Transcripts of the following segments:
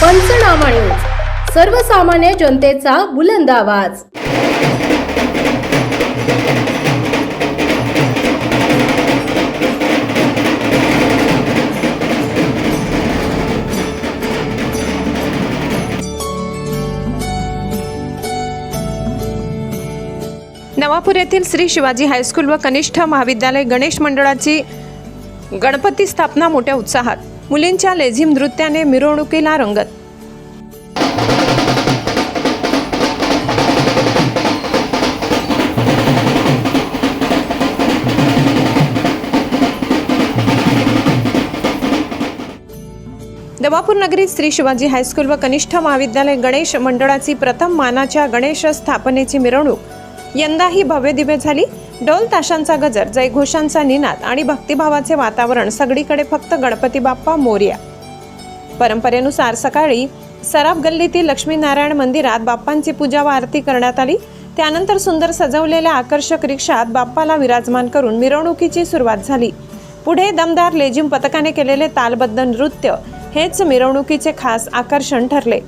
पंचनामा न्यूज सर्वसामान्य जनतेचा बुलंद आवाज. नवापूर येथील श्री शिवाजी हायस्कूल व कनिष्ठ महाविद्यालय गणेश मंडळाची गणपती स्थापना मोठ्या उत्साहात. मुलींच्या लेझिम नृत्याने मिरवणुकीला रंगत. दवापूर नगरीत श्री शिवाजी हायस्कूल व कनिष्ठ महाविद्यालय गणेश मंडळाची प्रथम मानाच्या गणेश स्थापनेची मिरवणूक. यंदाही भव्य दिव्य झाली. ढोल ताशांचा गजर जयघोषांचा निनाद आणि भक्तिभावाचे वातावरण सगळीकडे फक्त गणपती बाप्पा मोर्या. परंपरेनुसार सकाळी सराफ गल्लीतील लक्ष्मीनारायण मंदिरात बाप्पांची पूजा व आरती करण्यात आली. त्यानंतर सुंदर सजवलेल्या आकर्षक रिक्षात बाप्पाला विराजमान करून मिरवणुकीची सुरुवात झाली. पुढे दमदार लेझिम पथकाने केलेले तालबद्ध नृत्य हेच मिरवणुकीचे खास आकर्षण ठरले.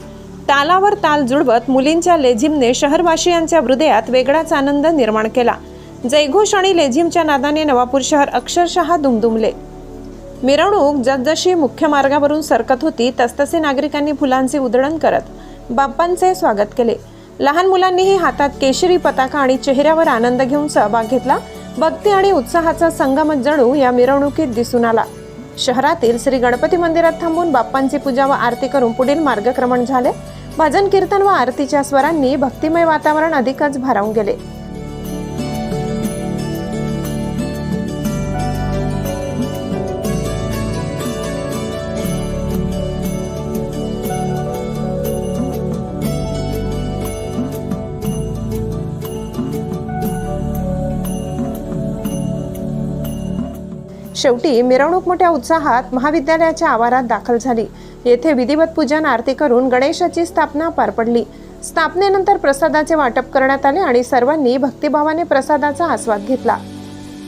तालावर ताल जुळवत मुलींच्या लेझिमने शहरवासियांच्या हृदयात वेगळाच आनंद निर्माण केला. जयघोष आणि लेझिमच्या नादाने नवापूर शहर अक्षरशः दुमदुमले. मिरवणूक जसजशी मुख्य मार्गावरून सरकत होती तसतसे नागरिकांनी फुलांचे उधळण करत बाप्पांचे स्वागत केले. लहान मुलांनीही हातात केशरी पताका आणि चेहऱ्यावर आनंद घेऊन सहभाग घेतला. भक्ती आणि उत्साहाचा संगमच जणू या मिरवणुकीत दिसून आला. शहरातील श्री गणपती मंदिरात थांबून बाप्पांची पूजा व आरती करून पुढील मार्गक्रमण झाले. भजन कीर्तन व आरतीच्या स्वरांनी भक्तिमय वातावरण अधिकच भारावून गेले. शेवटी मिरवणूक मोठ्या उत्साहात महाविद्यालयाच्या आवारात दाखल झाली. येथे विधिवत पूजन आरती करून गणेशाची स्थापना पार पडली. स्थापनेनंतर प्रसादाचे वाटप करण्यात आले आणि सर्वांनी भक्तिभावाने प्रसादाचा आस्वाद घेतला.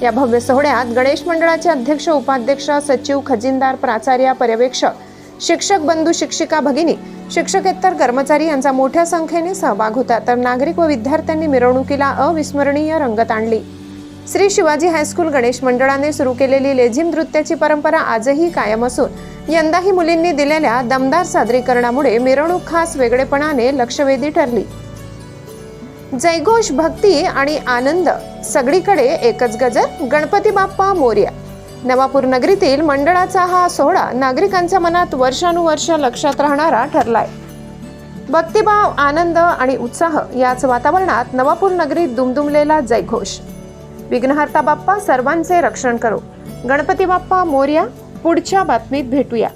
या भव्य सोहळ्यात गणेश मंडळाचे अध्यक्ष उपाध्यक्ष सचिव खजिनदार प्राचार्य पर्यवेक्षक शिक्षक बंधू शिक्षिका भगिनी शिक्षकेतर कर्मचारी यांचा मोठ्या संख्येने सहभाग होता. तर नागरिक व विद्यार्थ्यांनी मिरवणुकीला अविस्मरणीय रंगत आणली. श्री शिवाजी हायस्कूल गणेश मंडळाने सुरू केलेली लेझिम नृत्याची परंपरा आजही कायम असून यंदाही मुलींनी दिलेल्या दमदार सादरीकरणामुळे मिरवणूक खास वेगळेपणाने लक्षवेधी ठरली. जयघोष भक्ती आणि आनंद सगळीकडे एकच गजर गणपती बाप्पा मोर्या. नवापूर नगरीतील मंडळाचा हा सोहळा नागरिकांच्या मनात वर्षानुवर्ष लक्षात राहणारा ठरलाय. भक्तिभाव आनंद आणि उत्साह याच वातावरणात नवापूर नगरीत दुमदुमलेला जयघोष. विघ्नहर्ता बाप्पा सर्वांचे रक्षण करो. गणपती बाप्पा मोर्या पुढच्या बातमीत भेटूया.